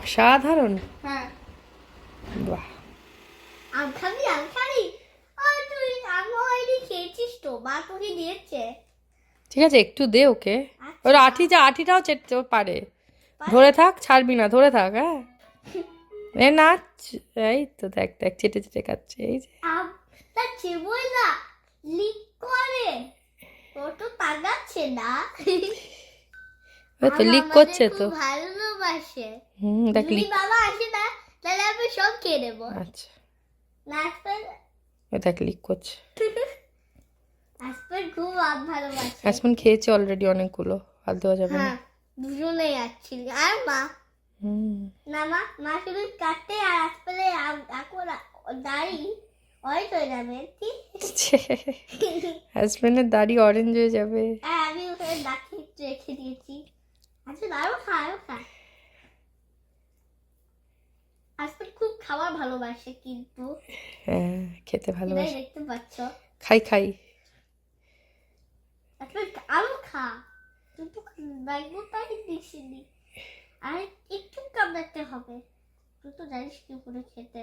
অসাধারণ হ্যাঁ। বাহ। আম খাবি আম খাবি তুই আম হয়নি খেয়েছিস তো মা তোকে দিয়েছে। ঠিক আছে একটু দে ওকে। ওর আঠি যা আঠিটাও চেটতে পারে। ধরে থাক ছাড়বি না ধরে থাক হ্যাঁ। এ নাচ এই তো দেখ দেখ চেটে চেটে খাচ্ছে এই যে। আমটা চেবই না লিক করে। ও তো তাগাচ্ছে না। ওই তো লিক করছে তো। ভালোবাসে। হুম দেখ লিক বাবা আসে না তাহলে আমি সব খেয়ে নেব। আচ্ছা। ওই দেখ লিক করছে। খুব ভালোবাসে। আসমান খেয়েছে অলরেডি অনেকগুলো হাত দেওয়া যাবে না। হ্যাঁ দুজনেই আসছিল আর মা? না মা মা শুধু কাটতে আর এখন দাড়ি অয়েল হয়ে যাবে হাজবেন্ডের দাড়ি অরেঞ্জ হয়ে যাবে। আর আমি ওখানে দাঁড়িয়ে রেখে দিয়েছি। আচ্ছা আরও খা আরও খা খুব খাবার ভালোবাসে কিন্তু। হ্যাঁ খেতে ভালোবাসে। দেখতে পাচ্ছ। খাই খাই। আরও খা। তুই তো ব্যাগটাই দিসনি আর একটু কামড়াতে হবে। তুই তো জানিস কি করে খেতে।